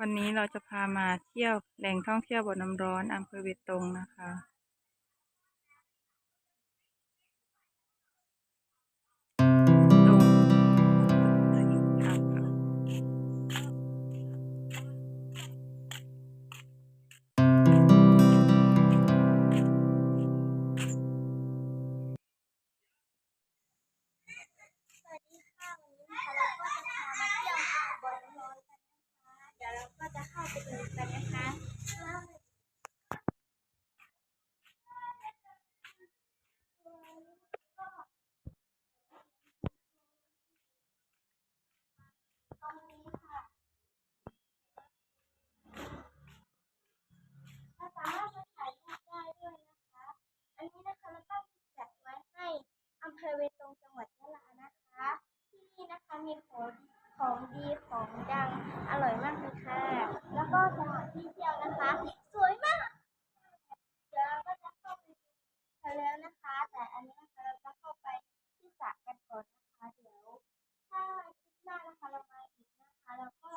วันนี้เราจะพามาเที่ยวแหล่งท่องเที่ยวบ่อน้ำร้อนอำเภอเบตงนะคะ มีของของดีของดังอร่อยมากเลยค่ะ แล้วก็สถานที่เที่ยวนะคะ สวยมาก เดี๋ยวเราก็จะเข้าไปดูกันแล้วนะคะ แต่อันนี้นะคะเราจะเข้าไปที่สระกันก่อนนะคะ เดี๋ยวถ้าคลิปหน้านะคะเรามาอีกนะคะเราก็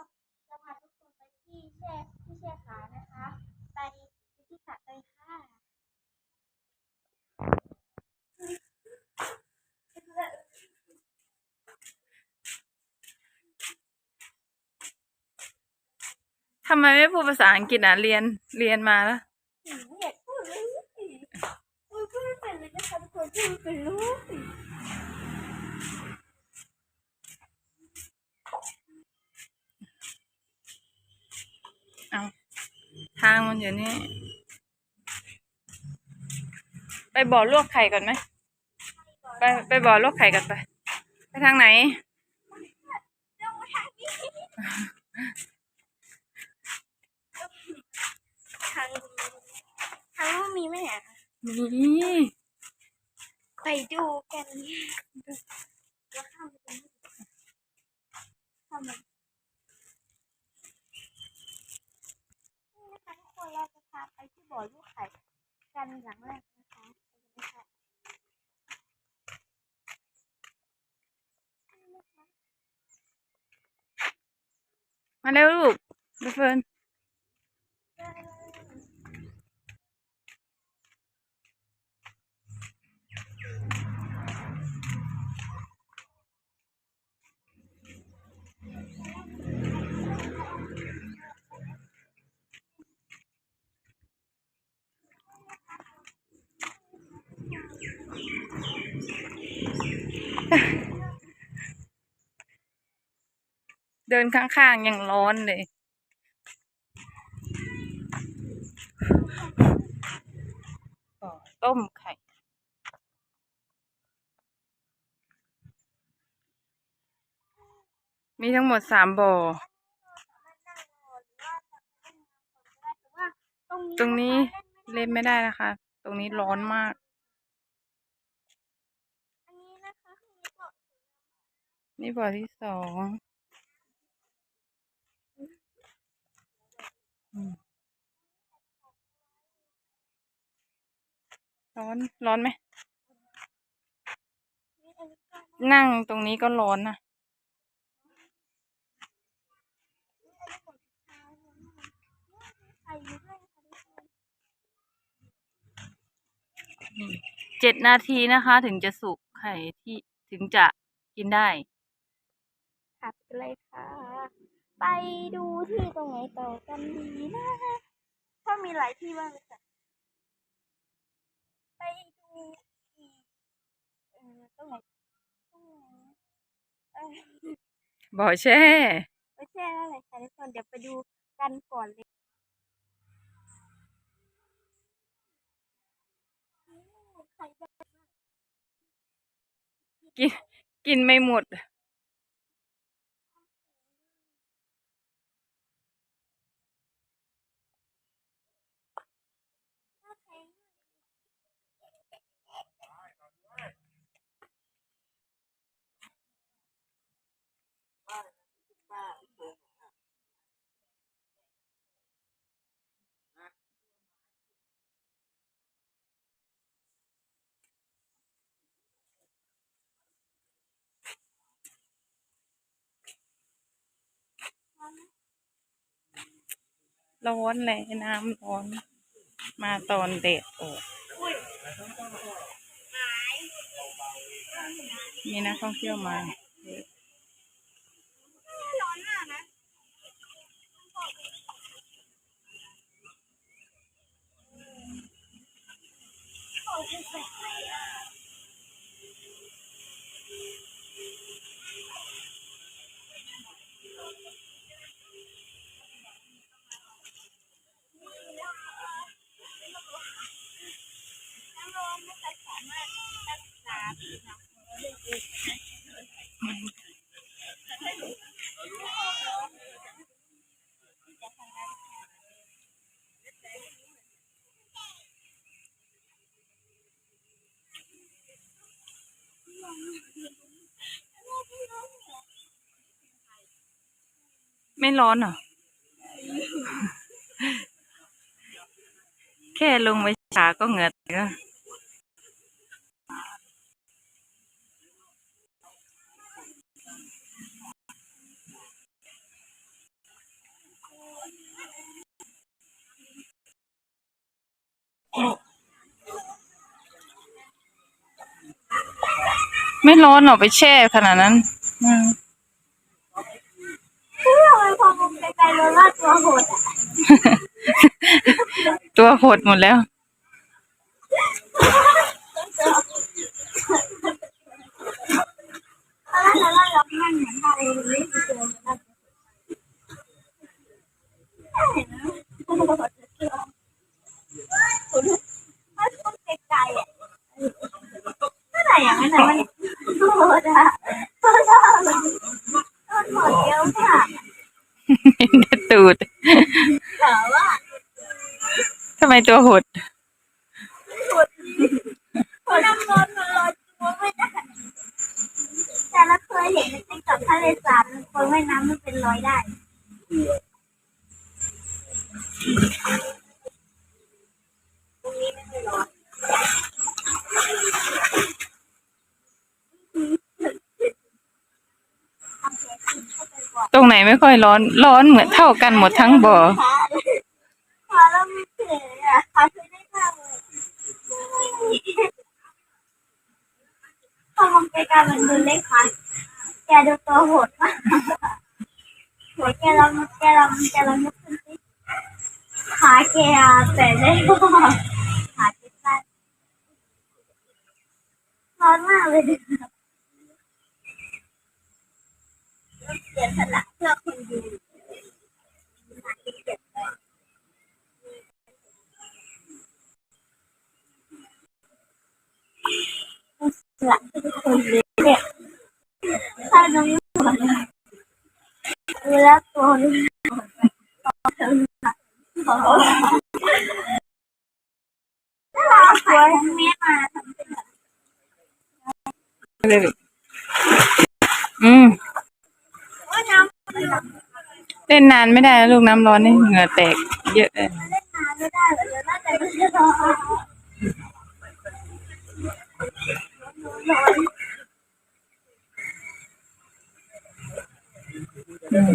จะพาทุกคนไปที่แช่ที่แช่ขานะคะ ไปที่สระกันค่ะ ทำไมไม่พูดภาษาอังกฤษอะเรียนเรียนมาแล้วอยากพูดเลยพูดไม่เป็นเลยนะคะทุกคนพูดเป็นเลยเอาทางมันอยู่นี่ ไปบ่อลวกไข่ก่อนไหม ไปไปบ่อลวกไข่กันไป ไปทางไหน เดี๋ยว ทางนี้ทางนี้ทางนู้นมีไหมอะนี่ไปดูกันว่าข้ามไปตรงนี้ข้ามไปนี่นะคะทุกคนเราจะพาไปที่บ่อลูกไข่กันอย่างแรกนะคะไปกันเลยค่ะนี่นะคะมาเร็วลูกใบเฟิร์น เดินข้างๆยังร้อนเลยบ่อต้มไข่มีทั้งหมดสามบ่อ ตรงนี้เล่นไม่ได้นะคะ ตรงนี้ร้อนมากอันนี้นะคะคือเกาะนี่บ่อที่สองอืม ร้อน ร้อนไหม นั่งตรงนี้ก็ร้อนนะ เจ็ดนาทีนะคะ ถึงจะสุกไข่ที่ถึงจะกินได้ขับไปเลยค่ะ ไปดูที่ตรงไหนต่อกันดีนะถ้ามีหลายที่มากเลยค่ะไปดูอีกเออตรงไหนตรงไหนเออบ่อแช่ไปแช่แล้วเลยค่ะทุกคนเดี๋ยวไปดูกันก่อนเลยอืมไข่ดาวกิน กินไม่หมด ร้อนเลยน้ำร้อน มาตอนเด็ดออกมีนักท่องเที่ยวมาเยอะ ร้อนมากนะ ไม่ร้อนเหรอ แค่ลงไปขาก็เหงื่อแตก ไม่ร้อนหรอกไปแช่ขนาดนั้นอืมทำไมพอมองไกลๆแล้วว่าตัวโหดอะตัวหดหมดแล้วแล้วแล้วเรานั่งเหมือนทะเลเลยที่เจอมันเห็นไหมโอ้โหมันต้องไกลๆอะเท่าไหร่อย่างนั้นนะมัน โหดอะโหดอะมันโหดเยอะมากเห็นแต่ตูดแต่ว่าทำไมตัวหดโหดโหดน้ำร้อนมันลอยตัวไม่ได้แต่เราเคยเห็นในติ๊กต็อกทะเลสาบคนว่ายน้ำมันเป็นรอยได้ ตรงนี้ไม่เคยร้อน ตรง ไหนไม่ค่อยร้อน ร้อนเหมือนเท่ากันหมดทั้งบ่อขาขาเราไม่เฉยอะขาช่วยได้มากเลยพอมองไกลๆมันดูเล็กค่ะแกดูตัวโหดมากหัวแกเราแกเราแกเรายกขึ้นสิขาแกแต่ได้ขาแกสั้นร้อนมากเลยดิ เสียสละเพื่อคนดูขาแกเจ็บเลยหลังทุกคนเลยเนี่ยถ้าน้องหัวเนี่ยเวลาตัวนี้ต่อถึงค่ะขอถ้าเราสวยแม่มาทำเป็นแบบ เลยอืม ว่าน้ำมันแบบ เล่นนานไม่ได้นะลูกน้ำร้อนนี่เหงื่อแตกเยอะเลยอืมนน้ำไม่ได้เลยเดี๋ยวน่าจะไม่ได้ร้อนร้อน อืม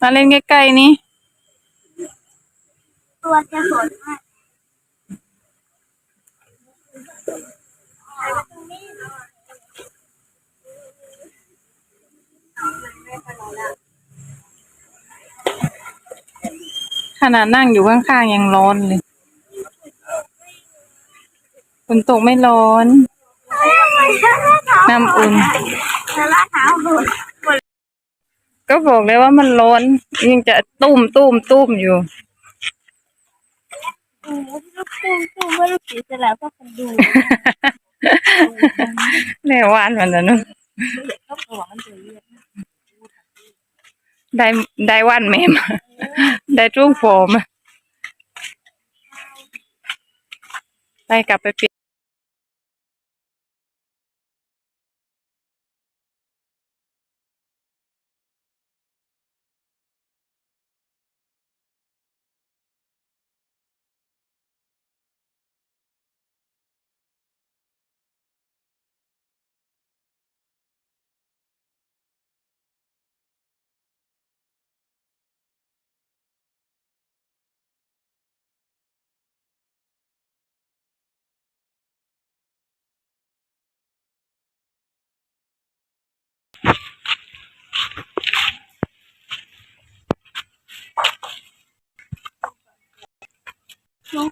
มาเล่นใกล้ๆนี้ ตัวจะสดมากขนาดนั่งอยู่ข้างๆยังร้อนเลยฝนตกไม่ร้อน น้ำอุ่นแล้วลาดเท้าหมด ก็บอกเลยว่ามันร้อนยังจะตุ้มตุ้มตุ้มอยู่โอ้โหลูกตุ้มตุ้มว่าลูกสีเสร็จแล้วก็คนดูแม่วานมันนะเนอะก็บอกมันจะเรียกได้ได้วันแม่มาได้จุ้งโฟมอะไปกลับไปเปลี่ยน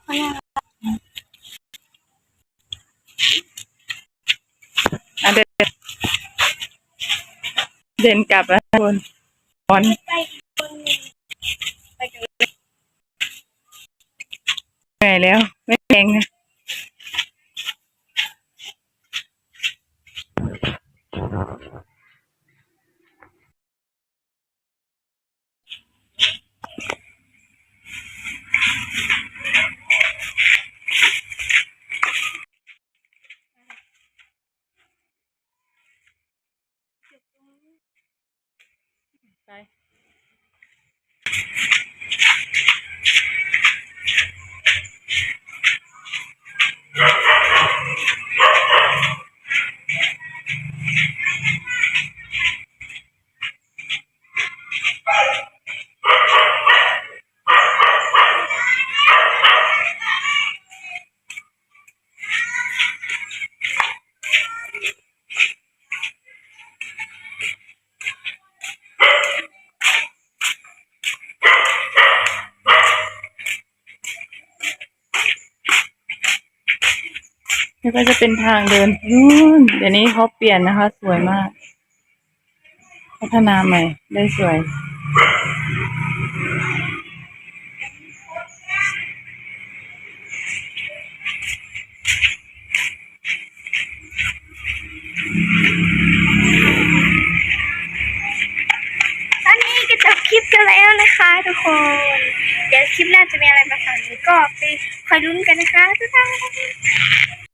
เขาน่ารักอะเดินเดินกลับแล้วทุกคนร้อนไปอีกคนหนึ่งไปกันเลยเหนื่อยแล้ว ไม่แรงนะ ไก็จะเป็นทางเดินนู่นเดี๋ยวนี้เขาเปลี่ยนนะคะ สวยมาก พัฒนาใหม่ ได้สวย ตอนนี้ก็จบคลิปกันแล้วนะคะทุกคน เดี๋ยวคลิปหน้าจะมีอะไรมาฝากอีกก็ไปคอยลุ้นกันนะคะบ๊ายบาย